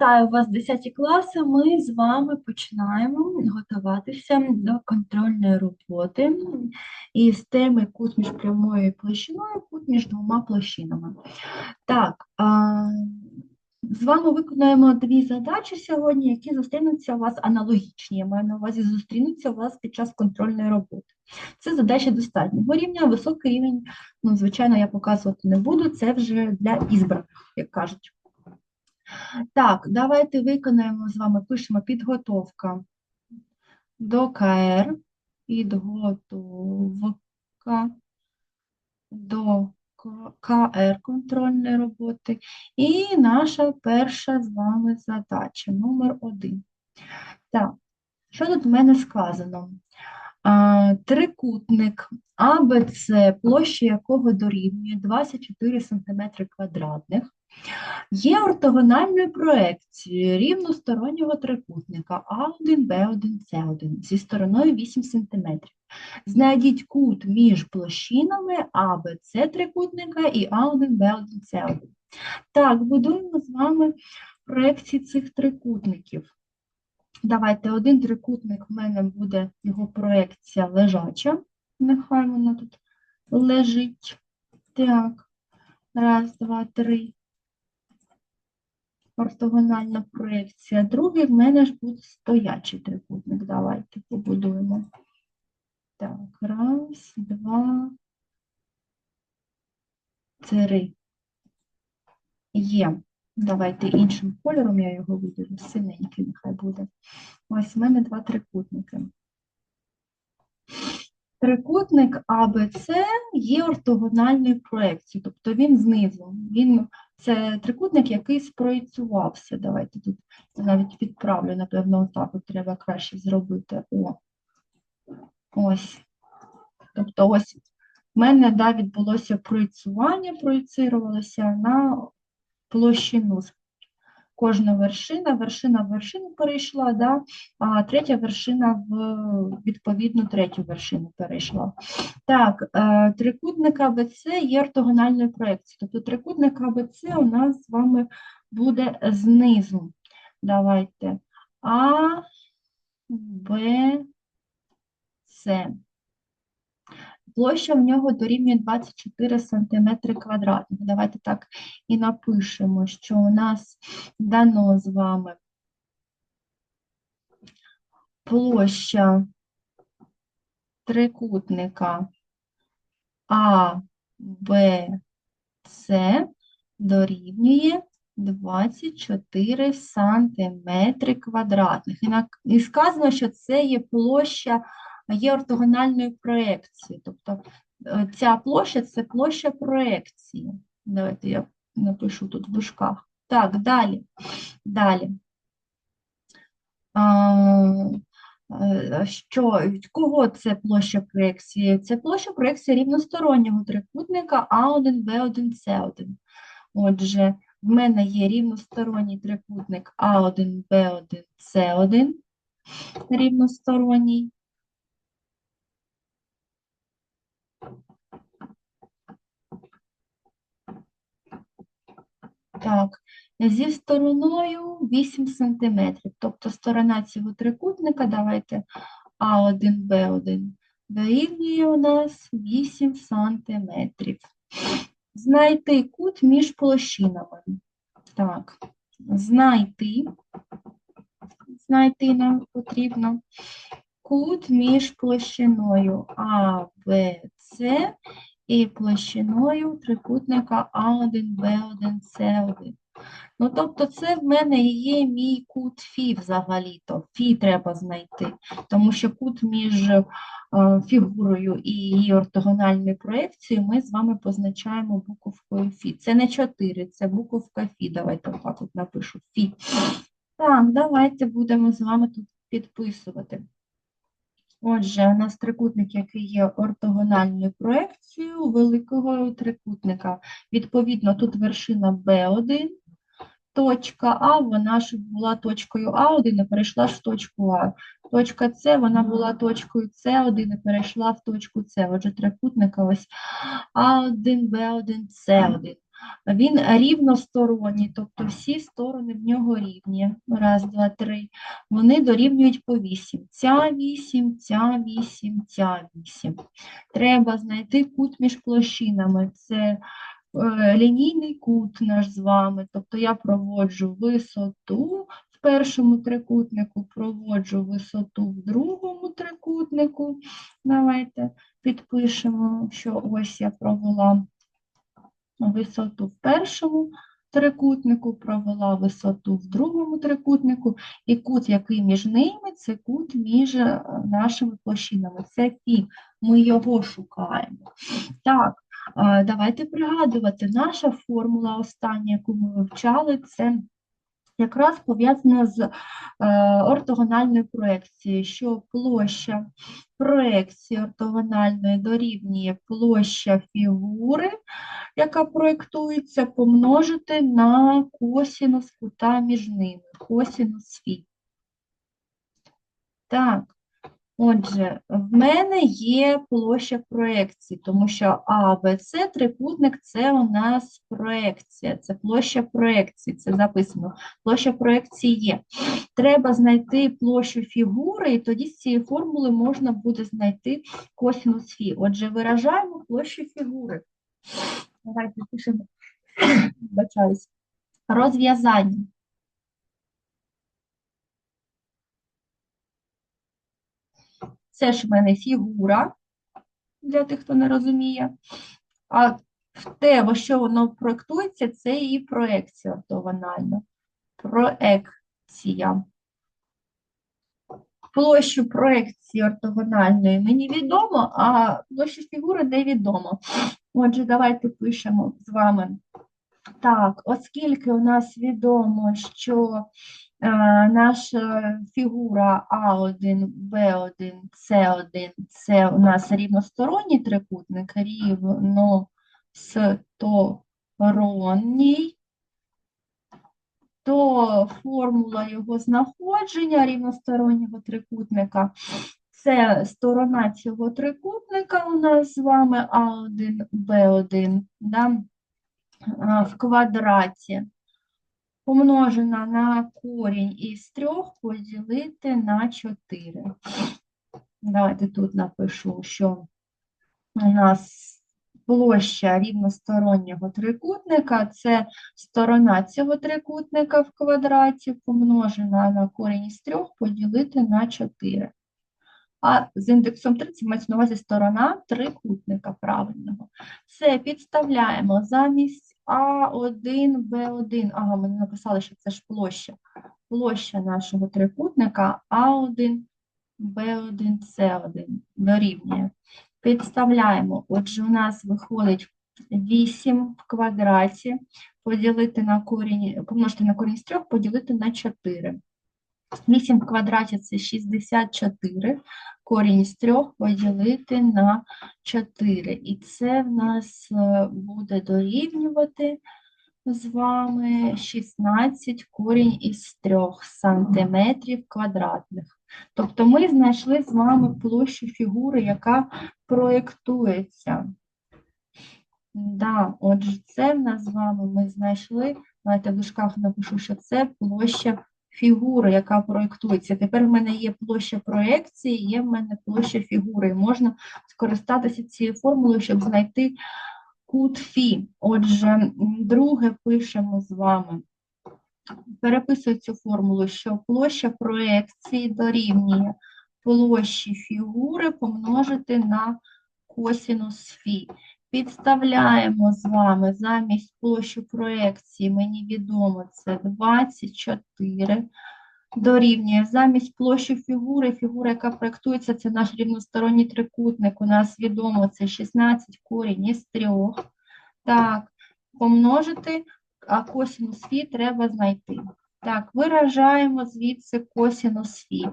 Вітаю вас, 10 класи. Ми з вами починаємо готуватися до контрольної роботи із теми кут між прямою площиною, кут між двома площинами. Так, з вами виконаємо дві задачі сьогодні, які зустрінуться у вас аналогічні. Я маю на увазі зустрінуться у вас під час контрольної роботи. Це задача достатнього рівня, високий рівень, ну, звичайно, я показувати не буду, це вже для ізбраних, як кажуть. Так, давайте виконаємо з вами, пишемо підготовка до КР, підготовка до КР контрольної роботи. І наша перша з вами задача, номер один. Так, що тут в мене сказано? Трикутник АБЦ, площа якого дорівнює 24 см квадратних, Є ортогональною проекцією рівностороннього трикутника А1, Б1, С1 зі стороною 8 см. Знайдіть кут між площинами АБЦ трикутника і А1, Б1, С1. Так, будуємо з вами проекції цих трикутників. Давайте один трикутник в мене буде його проекція лежача. Нехай вона тут лежить. Так, раз, два, три ортогональна проекція. Другий в мене ж буде стоячий трикутник. Давайте побудуємо. Так, раз, два, три. Є. Давайте іншим кольором я його виділю. Синенький нехай буде. Ось в мене два трикутники. Трикутник АБЦ є ортогональною проекцією, тобто він знизу. Він, це трикутник, який спроєцювався. Давайте тут навіть відправлю, напевно, отак от треба краще зробити. О, ось. Тобто ось в мене да, відбулося проєцювання, проєцирувалося на площину. Кожна вершина, вершина в вершину перейшла, да, а третя вершина в відповідну третю вершину перейшла. Так, е, трикутник АБЦ є ортогональною проекцією. Тобто трикутник АБЦ у нас з вами буде знизу. Давайте А, Б, С. Площа в нього дорівнює 24 см квадратних. Давайте так і напишемо, що у нас дано з вами площа трикутника А, Б, С дорівнює 24 сантиметри квадратних. І сказано, що це є площа є ортогональною проекцією. Тобто е, ця площа це площа проекції. Давайте я напишу тут в дужках. Так, далі. Далі. Е, що, кого це площа проекції? Це площа проекції рівностороннього трикутника А1, Б1, С1. Отже, в мене є рівносторонній трикутник А1, Б1, С1, рівносторонній. Так, зі стороною 8 см. Тобто сторона цього трикутника, давайте А1, Б1, дорівнює у нас 8 см. Знайти кут між площинами. Так, знайти, знайти нам потрібно кут між площиною А, Б, С і площиною трикутника А1, Б1, С1. Ну, тобто це в мене є мій кут Фі взагалі-то. Фі треба знайти, тому що кут між е, фігурою і її ортогональною проекцією ми з вами позначаємо буковкою Фі. Це не 4, це буковка Фі. Давайте так от напишу Фі. Так, давайте будемо з вами тут підписувати. Отже, у нас трикутник, який є ортогональною проекцією великого трикутника. Відповідно, тут вершина B1, точка А, вона ж була точкою А1 і перейшла в точку А. Точка С, вона була точкою С1 і перейшла в точку С. Отже, трикутника ось А1, Б1, С1. Він рівносторонній, тобто всі сторони в нього рівні. Раз, два, три. Вони дорівнюють по 8. Ця 8, ця 8, ця 8. Треба знайти кут між площинами. Це е, лінійний кут наш з вами. Тобто я проводжу висоту в першому трикутнику, проводжу висоту в другому трикутнику. Давайте підпишемо, що ось я провела висоту в першому трикутнику, провела висоту в другому трикутнику, і кут, який між ними, це кут між е, нашими площинами. Це фі, ми його шукаємо. Так, е, давайте пригадувати, наша формула остання, яку ми вивчали, це якраз пов'язана з е, ортогональною проекцією, що площа проекції ортогональної дорівнює площа фігури, яка проєктується, помножити на косінус кута між ними, косінус фі. Так, отже, в мене є площа проекції, тому що А, Б, С, трикутник – це у нас проекція, це площа проекції, це записано. Площа проекції є. Треба знайти площу фігури, і тоді з цієї формули можна буде знайти косінус фі. Отже, виражаємо площу фігури. Давайте пишемо. Розв'язання. Це ж в мене фігура, для тих, хто не розуміє. А в те, во що воно проєктується, це і проекція ортогональна. Проекція. Площу проекції ортогональної мені відомо, а площу фігури невідомо. Отже, давайте пишемо з вами. Так, оскільки у нас відомо, що наша фігура А1, Б1, С1 це у нас рівносторонній трикутник, рівносторонній, то формула його знаходження рівностороннього трикутника це сторона цього трикутника у нас з вами А1, Б1, да, в квадраті, помножена на корінь із 3 поділити на 4. Давайте тут напишу, що у нас площа рівностороннього трикутника це сторона цього трикутника в квадраті помножена на корінь із 3 поділити на 4. А з індексом 3 це мається на увазі сторона трикутника правильного. Все, підставляємо замість А1, Б1. Ага, ми не написали, що це ж площа. Площа нашого трикутника А1, Б1, С1 дорівнює. Підставляємо. Отже, у нас виходить 8 в квадраті, поділити на корінь, помножити на корінь з 3, поділити на 4. 8 в квадраті це 64, корінь з 3 поділити на 4. І це в нас е, буде дорівнювати з вами 16 корінь із 3 сантиметрів квадратних. Тобто ми знайшли з вами площу фігури, яка проєктується. Да, отже, це в нас з вами ми знайшли, давайте в дужках напишу, що це площа фігури, яка проєктується. Тепер в мене є площа проєкції, є в мене площа фігури. Можна скористатися цією формулою, щоб знайти кут Фі. Отже, друге пишемо з вами. Переписую цю формулу, що площа проєкції дорівнює площі фігури помножити на косінус Фі. Підставляємо з вами замість площі проекції, мені відомо, це 24, дорівнює замість площі фігури, фігура, яка проєктується, це наш рівносторонній трикутник, у нас відомо, це 16 корінь із 3. Так, помножити, а косинус фі треба знайти. Так, виражаємо звідси косинус фі.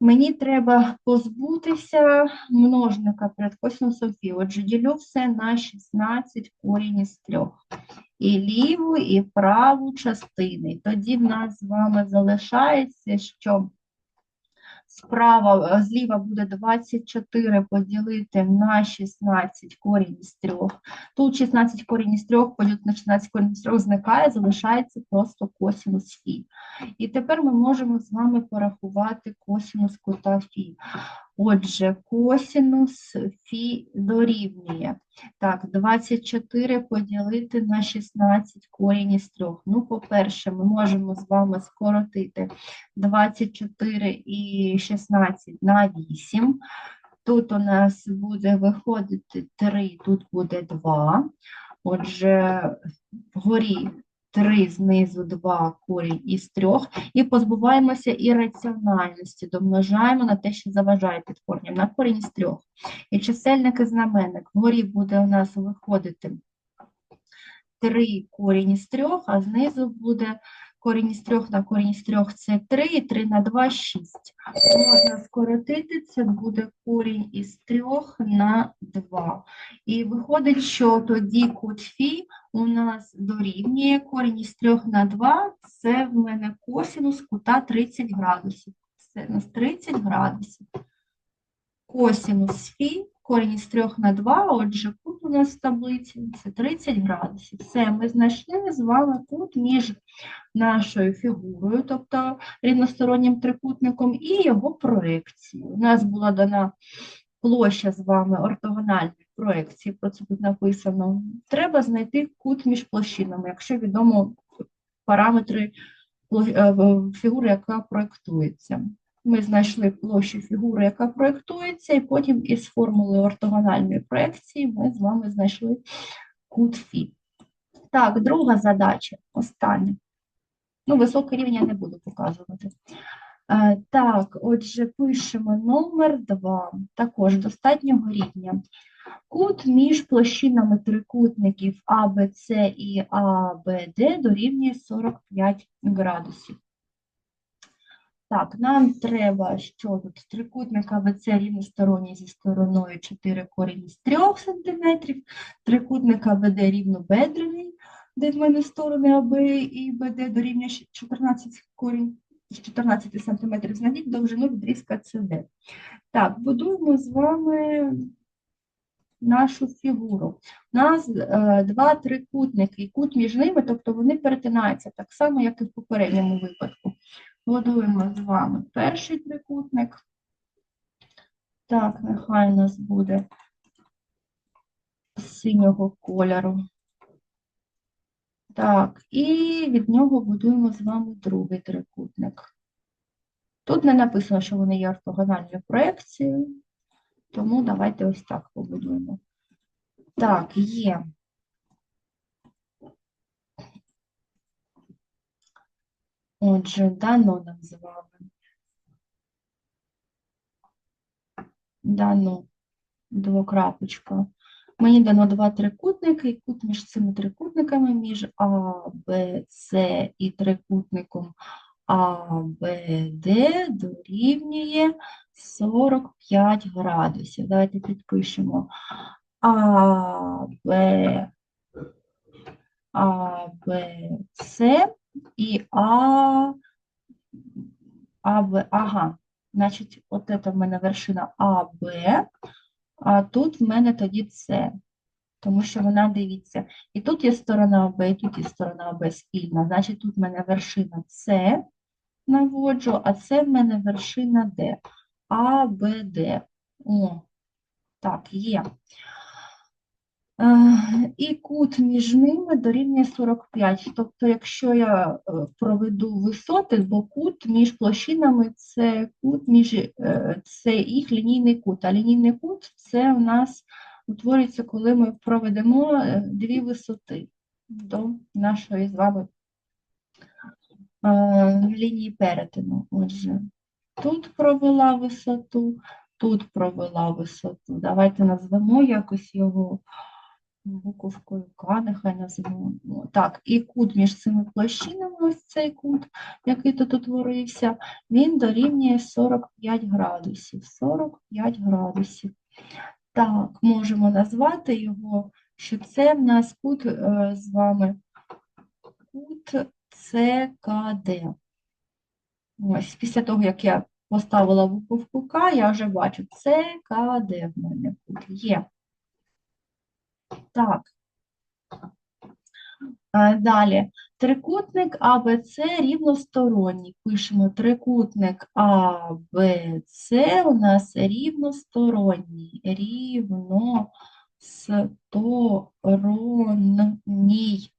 Мені треба позбутися множника перед косинусом фі. Отже, ділю все на 16 корінь із 3. І ліву, і праву частини. Тоді в нас з вами залишається, що Справа, е, зліва буде 24 поділити на 16 корінь із 3. Тут 16 корінь із 3 поділити на 16 корінь із 3 зникає, залишається просто косинус фі. І тепер ми можемо з вами порахувати косинус кута фі. Отже, косинус фі дорівнює. Так, 24 поділити на 16 корінь із 3. Ну, по-перше, ми можемо з вами скоротити 24 і 16 на 8. Тут у нас буде виходити 3, тут буде 2. Отже, вгорі 3, знизу 2, корінь із 3. І позбуваємося ірраціональності, домножаємо на те, що заважає під корнем, на корінь із 3. І чисельник і знаменник. Вгорі буде у нас виходити 3 корінь із 3, а знизу буде корінь із 3 на корінь із 3 це 3, і 3 на 2 – 6. Можна скоротити, це буде корінь із 3 на 2. І виходить, що тоді кут фі у нас дорівнює корінь із 3 на 2, це в мене косинус кута 30 градусів. Це у нас 30 градусів. Косинус фі, корінь із 3 на 2, отже, кут у нас в таблиці це 30 градусів. Все, ми знайшли з вами кут між нашою фігурою, тобто рівностороннім трикутником, і його проекцією. У нас була дана площа з вами ортогональної проекції, про це тут написано. Треба знайти кут між площинами, якщо відомо параметри е, фігури, яка проєктується. Ми знайшли площу фігури, яка проєктується, і потім із формули ортогональної проекції ми з вами знайшли кут фі. Так, друга задача, остання. Ну, високий рівень я не буду показувати. Е, Так, отже, пишемо номер 2, також достатнього рівня. Кут між площинами трикутників АБЦ і АБД дорівнює 45 градусів. Так, нам треба, що тут трикутник АБЦ рівносторонній зі стороною 4 корінь із 3 см, трикутник АБД рівнобедрений, де в мене сторони АБ і БД дорівнює 14 корінь з 14 см. Знайдіть довжину відрізка СД. Так, будуємо з вами нашу фігуру. У нас е, два трикутники, і кут між ними, тобто вони перетинаються так само, як і в попередньому випадку. Будуємо з вами перший трикутник. Так, нехай у нас буде синього кольору. Так, і від нього будуємо з вами другий трикутник. Тут не написано, що вони є ортогональною проекцією, тому давайте ось так побудуємо. Так, є. Отже, дано нам з вами. Дано двокрапочка. Мені дано два трикутники, і кут між цими трикутниками, між А, Б, С і трикутником А, Б, Д дорівнює 45 градусів. Давайте підпишемо А, Б, А, Б, С і А, А, Б, ага. Значить, от це в мене вершина А, Б, а тут в мене тоді С, тому що вона, дивіться, і тут є сторона АБ, і тут є сторона Б спільна. Значить, тут в мене вершина С наводжу, а це в мене вершина Д. А, Б, Д. О, так, є. Е, І кут між ними дорівнює 45. Тобто, якщо я е, проведу висоти, бо кут між площинами це кут між е, це їх лінійний кут. А лінійний кут це у нас утворюється, коли ми проведемо дві висоти до нашої з вами лінії перетину. Отже, тут провела висоту, тут провела висоту. Давайте назвемо якось його буковкою К, нехай назвемо. Ну, Так, і кут між цими площинами, ось цей кут, який тут утворився, він дорівнює 45 градусів. 45 градусів. Так, можемо назвати його, що це в нас кут е, з вами кут ЦКД. Ось, після того, як я поставила буковку К, я вже бачу С, К, Д в мене кут є. Так. Е, Далі. Трикутник АБЦ рівносторонній. Пишемо трикутник АБЦ у нас рівносторонній. Рівносторонній.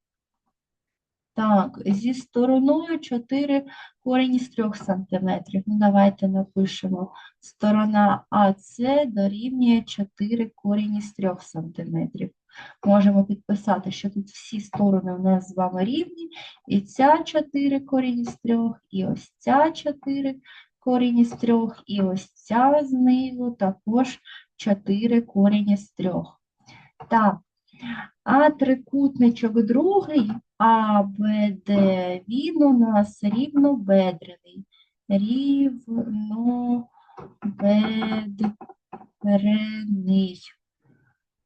Так, зі стороною 4 корінь із 3 см. Ну, давайте напишемо. Сторона АС дорівнює 4 корінь із 3 см. Можемо підписати, що тут всі сторони у нас з вами рівні. І ця 4 корінь із 3, і ось ця 4 корінь із 3, і ось ця знизу також 4 корінь із 3. Так, а трикутничок другий, А, Б, він у нас рівнобедрений. Рівнобедрений.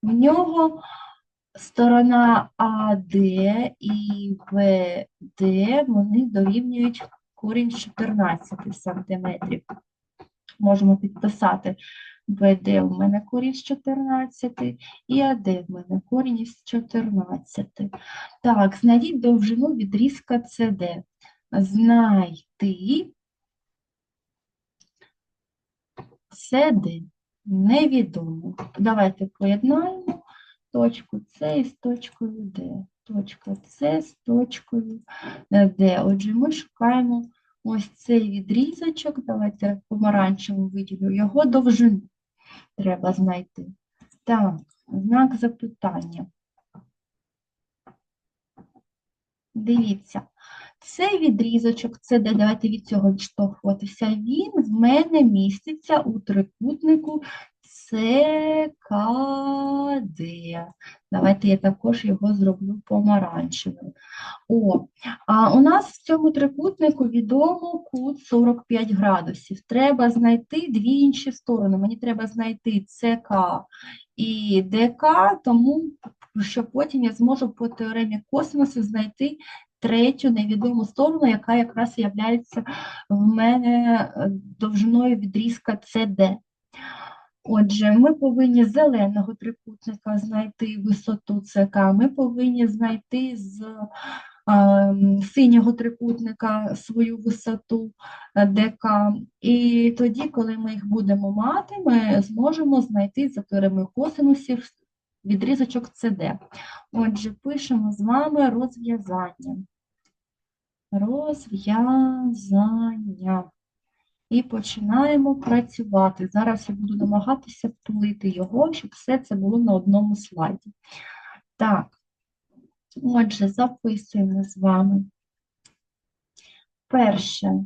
В нього сторона АД і ВД, вони дорівнюють корінь з 14 сантиметрів. Можемо підписати ВД у мене корінь з 14 і АД в мене корінь із 14. Так, знайдіть довжину відрізка СД. Знайти СД невідомо. Давайте поєднаємо точку С із точкою Д. Точка С з точкою Д. Отже, ми шукаємо ось цей відрізочок. Давайте помаранчевим виділю його довжину. Треба знайти. Так, знак запитання. Дивіться, цей відрізочок, це де, давайте від цього відштовхуватися, він в мене міститься у трикутнику ЦКД. Давайте я також його зроблю помаранчевим. О, а у нас в цьому трикутнику відомо кут 45 градусів. Треба знайти дві інші сторони. Мені треба знайти ЦК і ДК, тому що потім я зможу по теоремі косинусу знайти третю невідому сторону, яка якраз є в мене е, довжиною відрізка CD. Отже, ми повинні з зеленого трикутника знайти висоту ЦК, ми повинні знайти з е, синього трикутника свою висоту е, ДК. І тоді, коли ми їх будемо мати, ми зможемо знайти за теоремою косинусів відрізочок CD. Отже, пишемо з вами розв'язання. Розв'язання. І починаємо працювати. Зараз я буду намагатися втулити його, щоб все це було на одному слайді. Так, отже, записуємо з вами. Перше.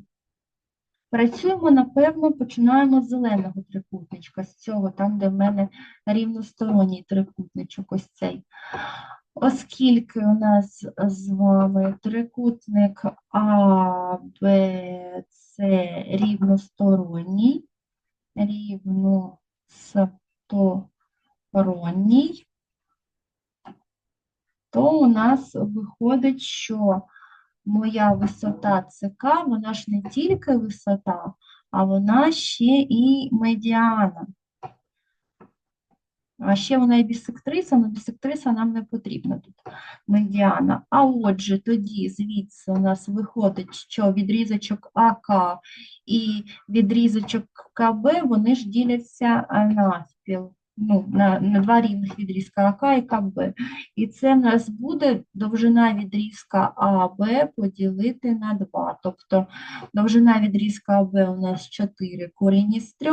Працюємо, напевно, починаємо з зеленого трикутничка, з цього, там, де в мене рівносторонній трикутничок, ось цей. Оскільки у нас з вами трикутник А, рівносторонній, рівносторонній, то у нас виходить, що моя висота ЦК, вона ж не тільки висота, а вона ще і медіана. А ще вона і бісектриса, але бісектриса нам не потрібна тут медіана. А отже, тоді звідси у нас виходить, що відрізочок АК і відрізочок КБ, вони ж діляться навпіл. Ну, на, на два рівних відрізка АК і КБ. І це в нас буде довжина відрізка АБ поділити на 2. Тобто довжина відрізка АБ у нас 4 корінь із 3,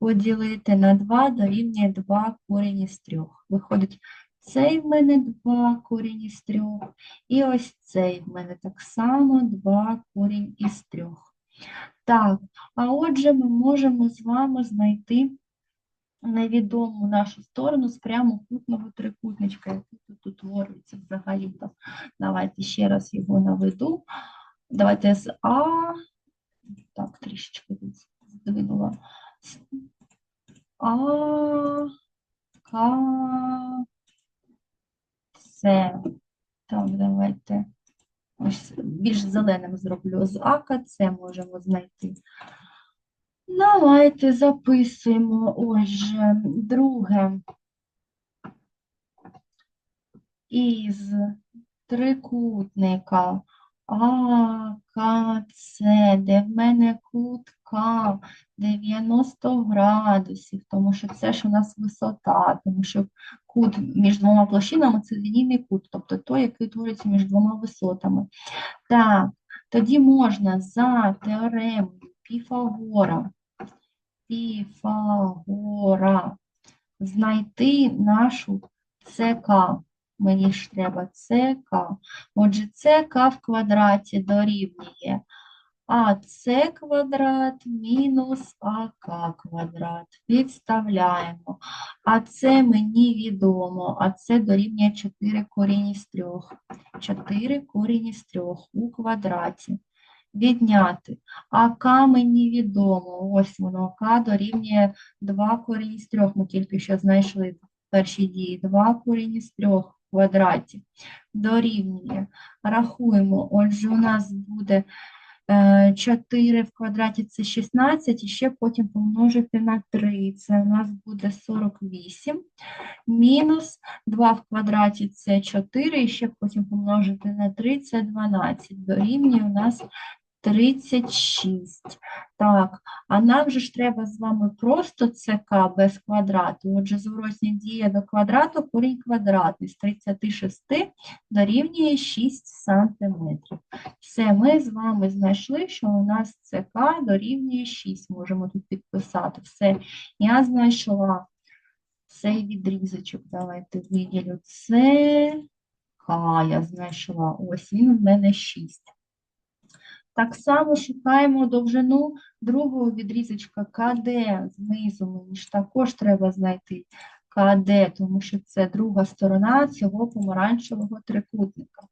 поділити на 2 дорівнює 2 корінь із 3. Виходить, цей в мене 2 корінь із 3, і ось цей в мене так само 2 корінь із 3. Так, а отже, ми можемо з вами знайти невідому нашу сторону з прямокутного трикутничка, який тут утворюється взагалі-то. Давайте ще раз його наведу. Давайте з А, так, трішечки здвинула. А, К, С. Так, давайте ось більш зеленим зроблю. З А, К, С можемо знайти. Давайте записуємо. Отже, друге. Із трикутника АКЦ, де в мене кут К 90 градусів, тому що це ж у нас висота, тому що кут між двома площинами це лінійний кут, тобто той, який твориться між двома висотами. Так, тоді можна за теоремою Піфагора, Піфагора знайти нашу ЦК. Мені ж треба ЦК. Отже, ЦК в квадраті дорівнює АЦ квадрат мінус АК квадрат. Підставляємо. А це мені відомо, а це дорівнює 4 корінь із 3. 4 корінь із 3 у квадраті. Відняти. АК мені відомо. Ось воно, АК дорівнює 2 корінь із 3. Ми тільки що знайшли в першій дії. 2 корінь із 3 в квадраті. Дорівнює. Рахуємо. Отже, у нас буде е, 4 в квадраті це 16, і ще потім помножити на 3. Це у нас буде 48. Мінус 2 в квадраті це 4, і ще потім помножити на 3 це 12. Дорівнює у нас 36. Так, а нам же ж треба з вами просто ЦК без квадрату. Отже, зворотня дія до квадрату, корінь квадратний з 36 дорівнює 6 сантиметрів. Все, ми з вами знайшли, що у нас ЦК дорівнює 6. Можемо тут підписати. Все, я знайшла цей відрізочок. Давайте виділю ЦК, я знайшла. Ось він в мене 6. Так само шукаємо довжину другого відрізочка КД знизу. Мені ж також треба знайти КД, тому що це друга сторона цього помаранчевого трикутника.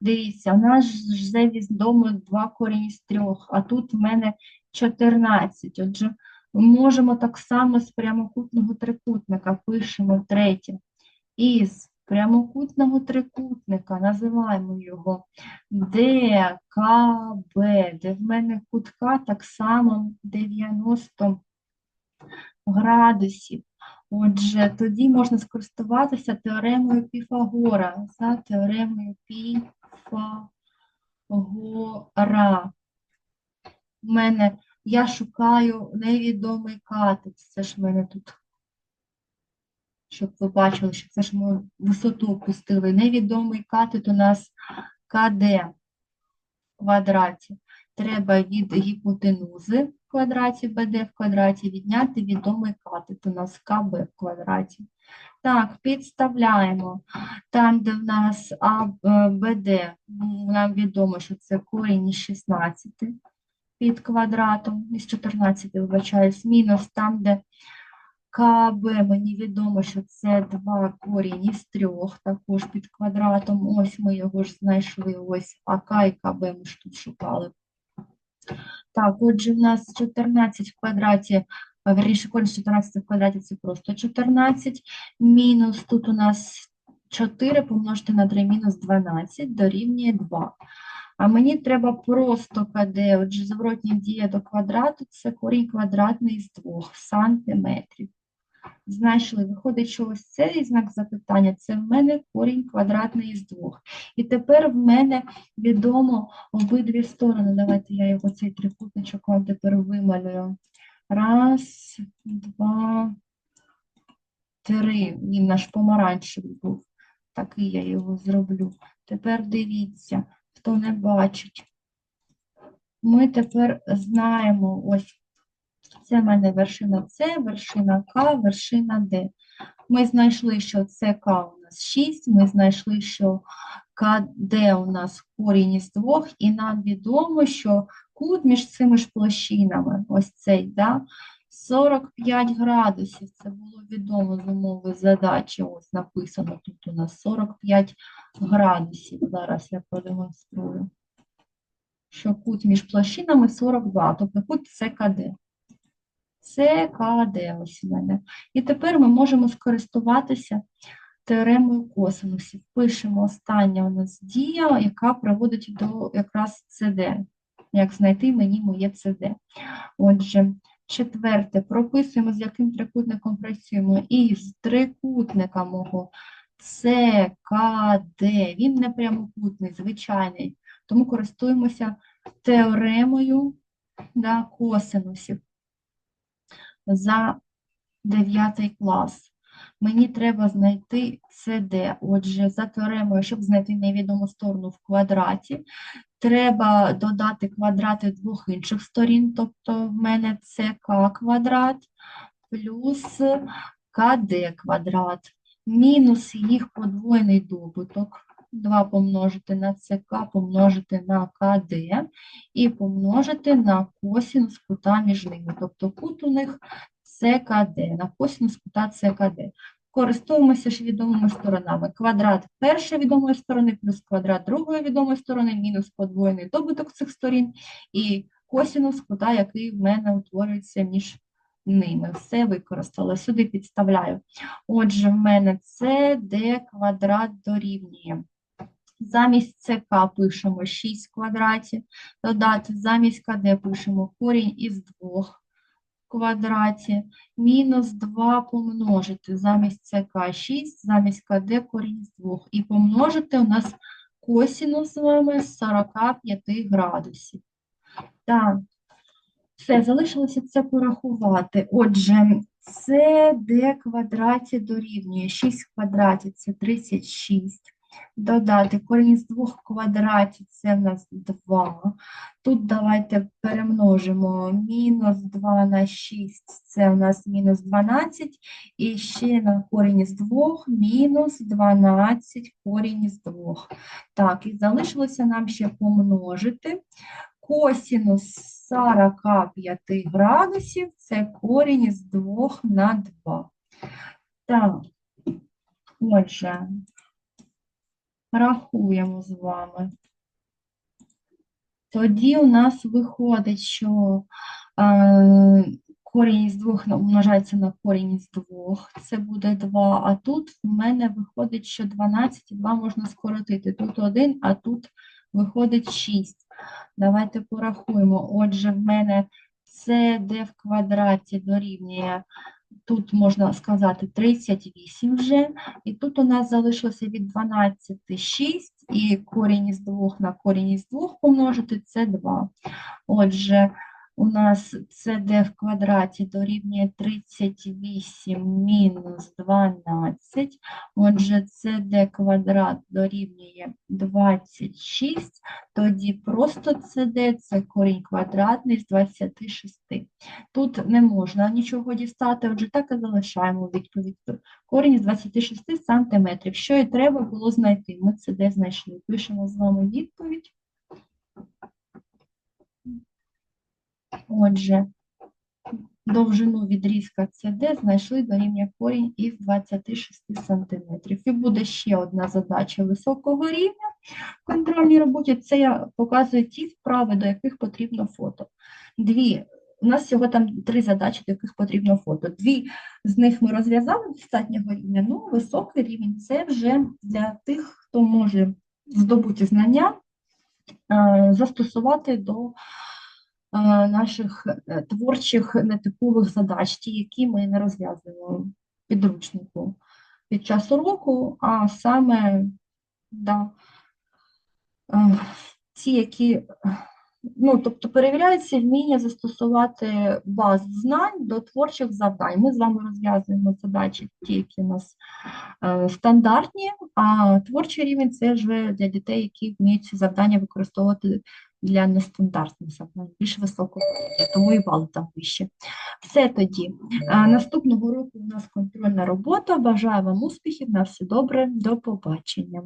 Дивіться, у нас вже відомо 2 корінь з 3, а тут в мене 14. Отже, можемо так само з прямокутного трикутника пишемо третє. Із прямокутного трикутника називаємо його ДКБ, де в мене кутка так само 90 градусів. Отже, тоді можна скористуватися теоремою Піфагора. За теоремою Піфагора. У мене я шукаю невідомий катет. Це ж в мене тут щоб ви бачили, що це ж ми висоту опустили. Невідомий катет у нас КД в квадраті. Треба від гіпотенузи в квадраті БД в квадраті відняти відомий катет у нас КБ в квадраті. Так, підставляємо. Там, де в нас А, е, БД, ну, нам відомо, що це корінь із 16 під квадратом, із 14, вибачаюсь, мінус там, де КБ, мені відомо, що це 2 корінь із 3, також під квадратом. Ось ми його ж знайшли, ось АК і КБ ми ж тут шукали. Так, отже, в нас 14 в квадраті, а, вірніше, корінь з 14 в квадраті це просто 14. Мінус тут у нас 4 помножити на 3 мінус 12 дорівнює 2. А мені треба просто КД, отже, зворотня дія до квадрату це корінь квадратний з 2 сантиметрів. Знайшли, виходить, що ось цей знак запитання, це в мене корінь квадратний із 2. І тепер в мене відомо обидві сторони. Давайте я його цей трикутничок вам тепер вималюю. Раз, два, три. Він наш помаранчевий був. Такий я його зроблю. Тепер дивіться, хто не бачить. Ми тепер знаємо, ось це в мене вершина С, вершина К, вершина Д. Ми знайшли, що ЦК у нас 6, ми знайшли, що КД у нас корінь із 2, і нам відомо, що кут між цими ж площинами, ось цей, да, 45 градусів. Це було відомо з умови задачі. Ось написано тут у нас 45 градусів. Зараз я продемонструю. Що кут між площинами 42, тобто кут СКД. СКД ось у мене. І тепер ми можемо скористуватися теоремою косинусів. Пишемо остання у нас дія, яка приводить до якраз СД. Як знайти мені моє СД. Отже, Четверте, прописуємо, з яким трикутником працюємо. Із трикутника мого ЦКД. Він не прямокутний, звичайний. Тому користуємося теоремою да, косинусів за 9 клас. Мені треба знайти CD. Отже, за теоремою, щоб знайти невідому сторону в квадраті, треба додати квадрати двох інших сторін, тобто в мене це квадрат плюс КД квадрат, мінус їх подвоєний добуток. 2 помножити на ЦК, помножити на КД і помножити на косінус кута між ними. Тобто кут у них ЦКД, на косінус кута ЦКД. Користуємося ж відомими сторонами. Квадрат першої відомої сторони плюс квадрат другої відомої сторони, мінус подвоєний добуток цих сторін і косінус кута, який в мене утворюється між ними. Все використали. Сюди підставляю. Отже, в мене це d квадрат дорівнює. Замість ЦК пишемо 6 квадратів, додати замість КД пишемо корінь із 2 в квадраті, мінус 2 помножити замість ЦК 6, замість КД корінь з 2. І помножити у нас косінус з вами з 45 градусів. Так, все, залишилося це порахувати. Отже, це d квадраті дорівнює 6 квадратів це 36. Додати корінь з 2 квадратів це в нас 2. Тут давайте перемножимо мінус 2 на 6, це в нас мінус 12. І ще на корінь із 2 мінус 12 корінь із 2. Так, і залишилося нам ще помножити. Косінус 45 градусів це корінь із 2 на 2. Так, отже, рахуємо з вами. Тоді у нас виходить, що е, корінь із 2 умножається на корінь із 2, це буде 2, а тут в мене виходить, що 12 і 2 можна скоротити. Тут 1, а тут виходить 6. Давайте порахуємо. Отже, в мене це d в квадраті дорівнює, тут можна сказати 38 вже, і тут у нас залишилося від 12 6, і корінь із 2 на корінь із 2 помножити – це 2. Отже, у нас це d в квадраті дорівнює 38 мінус 12. Отже, це d квадрат дорівнює 26. Тоді просто це d – це корінь квадратний з 26. Тут не можна нічого дістати, отже, так і залишаємо відповідь. Корінь з 26 сантиметрів. Що і треба було знайти. Ми це d знайшли. Пишемо з вами відповідь. Отже, довжину відрізка CD знайшли до рівня корінь із 26 см. І буде ще одна задача високого рівня в контрольній роботі. Це я показую ті вправи, до яких потрібно фото. Дві. У нас всього там три задачі, до яких потрібно фото. Дві з них ми розв'язали достатнього рівня, ну, високий рівень це вже для тих, хто може здобути знання, е, застосувати до наших е, творчих нетипових задач, ті, які ми не розв'язуємо підручнику під час уроку, а саме да, е, ті, які ну, тобто перевіряється вміння застосувати базу знань до творчих завдань. Ми з вами розв'язуємо задачі, ті, які у нас е, стандартні, а творчий рівень це вже для дітей, які вміють ці завдання використовувати для нестандартних завдань, більш високого тому і бал там вище. Все тоді. Наступного року у нас контрольна робота. Бажаю вам успіхів, на все добре, до побачення.